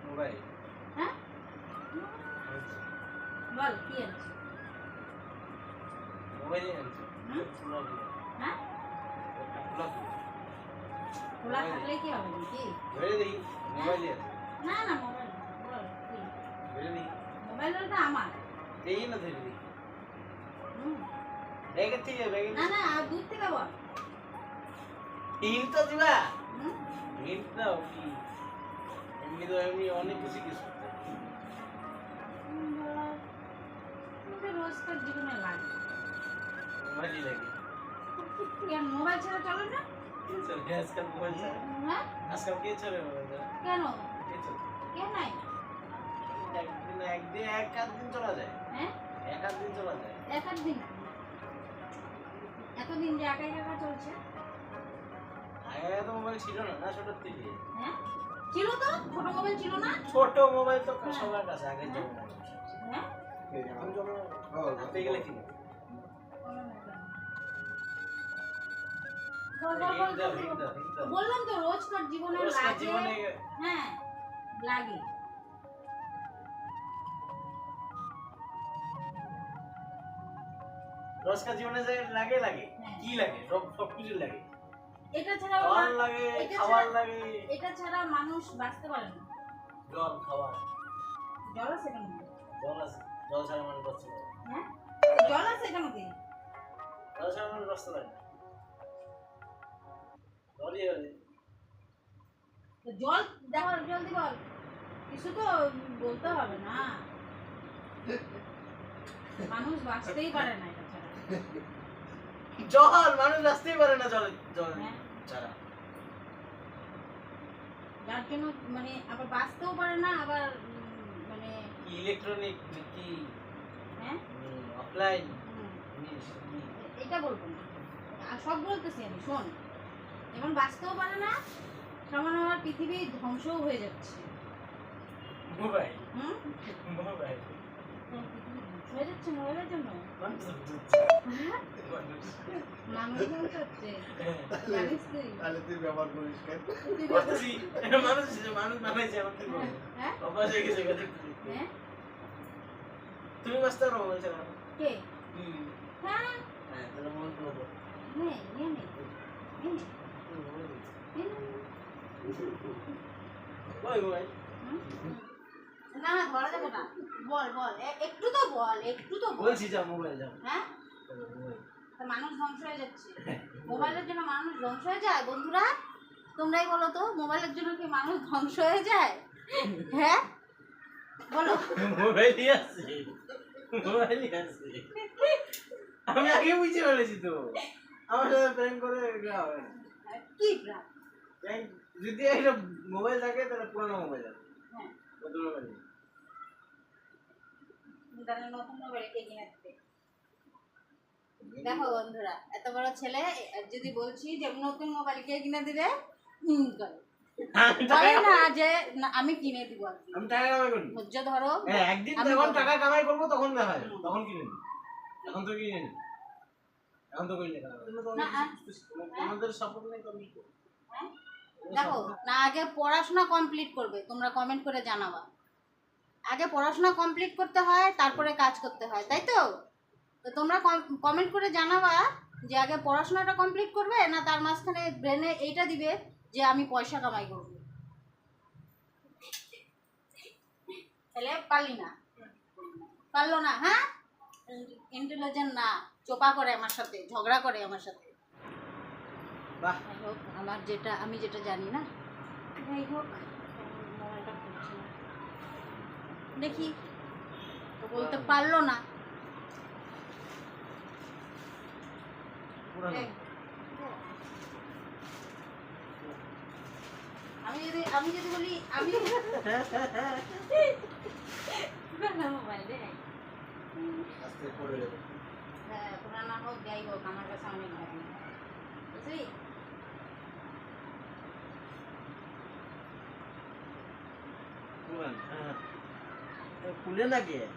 Mobile হ্যাঁ বল কি আনছি খোলা হ্যাঁ খোলা থাকলে কি হবে নাকি ধরে দিই মোবাইলই না না মোবাইল বল কি ধরে দিই মোবাইল ওটা আমার এই না ধরে দিই হুম। ব্যাগের থেকে ব্যাগের না না দূর থেকে বল হিন্ট তো দিবা কি এমনি তো এমনি অনেক কিছু রোজকার জীবনে লাগে। লাগে। কেন মোবাইল ছাড়া চলে না? কে চলে আজকাল মোবাইল চলে হ্যাঁ? আজকাল কে চলে মোবাইল কেন? কে চলে? কেন নাই? একদিন একদিন এক আধ দিন চলা যায়। হ্যাঁ? এক আধ দিন চলা যায়। এক আধ দিন? এতদিন যে একা একা চলছে? আগে তো মোবাইল ছিল না না ছোটোর থেকে। হ্যাঁ? ছিল তো? ছোট মোবাইল ছিল না? ছোট মোবাইল তো সবার কাছে আগে যেমন হ্যাঁ? এখন যখন হাতে গেলে কি বল, বল, বল, হিন্ট দাও বল, হিন্ট বল। দাও হিন্ট দাও বললাম তো রোজকার জীবনে লাগে। হ্যাঁ লাগে। রোজকার জীবনে যে লাগে লাগে। হ্যাঁ। কি লাগে? সব সব কিছু লাগে। এটা ছাড়া জল লাগে খাবার লাগে। এটা ছাড়া মানুষ বাঁচতে পারে না। জল খাবার। জল আছে কেন? জল আছে জল ছাড়া মানুষ বাঁচতে পারে না। হ্যাঁ? জল আছে কেন কি? জল ছাড়া মানুষ বাঁচতে পারে জলই তো জল দেখো জলদি বল কিছু তো বলতে হবে না। মানুষ বাঁচতেই পারে না এটা ছাড়া। জল মানুষ বাঁচতেই পারে না জল জল। হ্যাঁ। ছাড়া যার জন্য মানে আবার বাঁচতেও পারে না আবার মানে ইলেকট্রনিক কি হ্যাঁ? অফলাইন এটা বলব না। আর সব বলতেছি আমি শোন। বাঁচতেও পারে না সমান আমার পৃথিবী ধ্বংসও হয়ে যাচ্ছে। মোবাইল। হুম? পৃথিবী ধ্বংস হয়ে জন্য মানুষ হ্যাঁ? মানুষ ধ্বংস হচ্ছে জানিস তুই তাহলে তুই ব্যবহার করিস কেন? তুই মানুষ মানুষ বানাইছে আমার কি হ্যাঁ? অভ্যাস হয়ে গেছে কথা হ্যাঁ? তুমি বাঁচতে পারো মোবাইল ছাড়া কে? হুম। হ্যাঁ? হ্যাঁ তাহলে মন করব নে নে। ওই ধরা যাবে না। বল বল। একটু তো বল একটু তো বলছি যা মোবাইল যাও হ্যাঁ? মানুষ ধ্বংস হয়ে যাচ্ছে। মোবাইলের জন্য মানুষ ধ্বংস হয়ে যায়? বন্ধুরা তোমরাই বলো তো মোবাইলের জন্য কি মানুষ ধ্বংস হয়ে যায়? হ্যাঁ? বলো। মোবাইলই আছে। মোবাইলই আছে। আমি আগে বুঝতে পেরেছি তো। আমার সাথে প্রেম করে। কি প্রেম- যদি একটা মোবাইল থাকে তাহলে পুরোনো মোবাইল আছে। হ্যাঁ। নতুন মোবাইল কিনে দিতে দেখো বন্ধুরা এত বড় ছেলে যদি বলছি যে নতুন মোবাইল কে কিনে দিবে হুম করে। বলে না যে আমি কিনে দিব আমি টাকা কামাই করি। ধৈর্য ধরো। একদিন যখন টাকা কামাই করব তখন দেখা যাবে তখন কিনে নিই এখন তো কিনে নিই এখন তো কিনে নিই না, আ- আমাদের সাপোর্ট নেই তো আমি। কি করব? দেখো না আগে পড়াশোনা কমপ্লিট করবে তোমরা কমেন্ট করে জানাবা। আগে পড়াশোনা কমপ্লিট করতে হয় তারপরে কাজ করতে হয় তাই তো? তো তোমরা কমেন্ট করে জানাবা যে আগে পড়াশোনাটা কমপ্লিট করবে না তার মাঝখানে ব্রেনে এইটা দিবে যে আমি পয়সা কামাই করব। তাহলে পারলি না? পারল না হ্যাঁ? ইন্টেলিজেন্ট না চোপা করে আমার সাথে ঝগড়া করে আমার সাথে। বাহ। হোক আমার যেটা আমি যেটা জানি না। যাই হোক। দেখি। তো বলতে পারল না। আমি যদি আমি যদি বলি আমি পুরানো মোবাইল হ্যাঁ পুরানা হোক যাই হোক আমার কাছে অনেক pulando a guerra.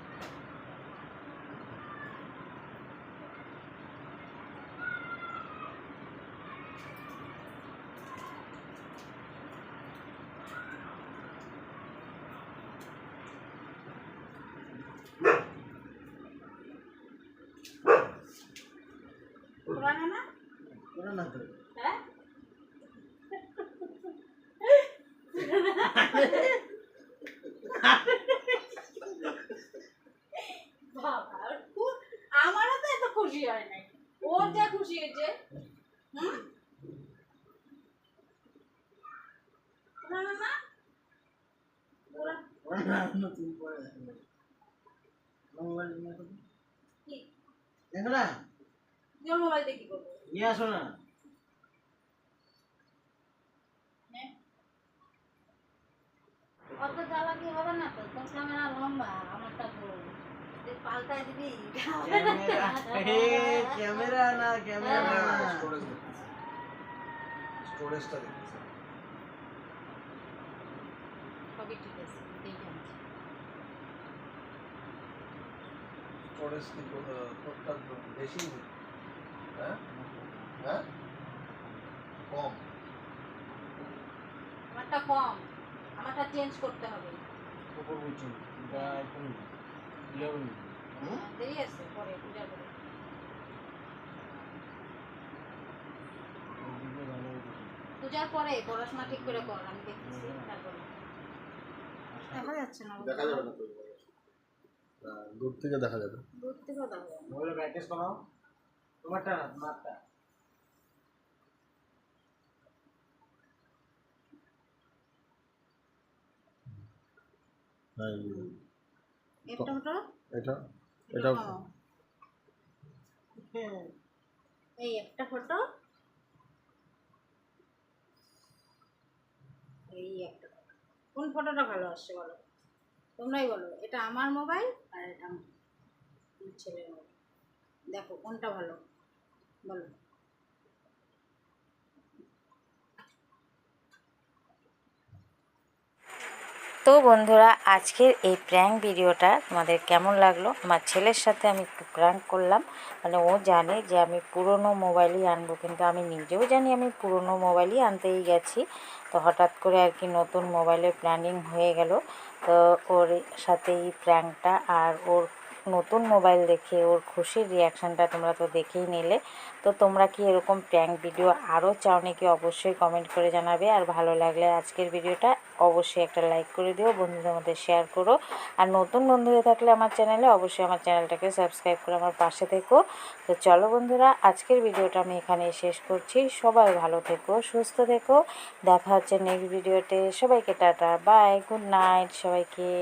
Hehehehe ওরা না নতুন করে দেখো। মোবাইল নিয়ে আসো তো। কি? দেখো না? তোর মোবাইল দিয়ে কি করব? নিয়ে আসো না? অত চালাকি হবে না তো তোর ক্যামেরা লম্বা আমারটা পাল্টায় দিবি। ক্যামেরা না ক্যামেরা না। স্টোরেজ দেখতেছি স্টোরেজটা দেখতেছি সবই ঠিক আছে এই বেশি হ্যাঁ? হ্যাঁ? কম। আমারটা কম। আমারটা চেঞ্জ করতে হবে। উপর বুঝছি এটা আইফোন ইলেভেন দেরি আছে পরে পূজা করে পূজার পরে পড়াশোনা ঠিক করে কর আমি দেখতেছি তারপরে। দেখা যাচ্ছে না। দেখা যাবে না তো দূর থেকে দেখা যাবে। দূর থেকেও দেখা যাবে। না। মোবাইলে ব্রাইটনেস কমাও তোমারটা না তোমারটা হ্যাঁ একটা ফটো এটা। হ্যাঁ। এই একটা ফটো এই একটা কোন ফটোটা ভালো আসছে বলো? তোমরাই বলো এটা আমার মোবাইল আর এটা আমার ছেলের মোবাইল। দেখো কোনটা ভালো? বলো। তো বন্ধুরা, আজকের এই প্র্যাঙ্ক ভিডিওটা তোমাদের কেমন লাগল? আমার ছেলের সাথে আমি একটু প্র্যাঙ্ক করলাম। মানে ও জানে যে আমি পুরনো মোবাইলই আনব, কিন্তু আমি নিজেও জানি আমি পুরনো মোবাইলই আনতেই গেছি। তো হঠাৎ করে আর কি নতুন মোবাইলের প্ল্যানিং হয়ে গেল। তো ওর সাথে এই প্র্যাঙ্কটা আর ওর নতুন মোবাইল দেখে ওর খুশির রিয়াকশানটা তোমরা তো দেখেই নিলে। তো তোমরা কি এরকম প্র্যাঙ্ক ভিডিও আরও চাও নাকি অবশ্যই কমেন্ট করে জানাবে। আর ভালো লাগলে আজকের ভিডিওটা অবশ্যই একটা লাইক করে দিও, বন্ধুদের মধ্যে শেয়ার করো। আর নতুন বন্ধু হয়ে থাকলে আমার চ্যানেলে অবশ্যই আমার চ্যানেলটাকে সাবস্ক্রাইব করে আমার পাশে থেকো। তো চলো বন্ধুরা, আজকের ভিডিওটা আমি এখানে শেষ করছি। সবাই ভালো থেকো, সুস্থ থেকো। দেখা হচ্ছে নেক্সট ভিডিওতে সবাইকে টাটা বাই গুড নাইট সবাইকে।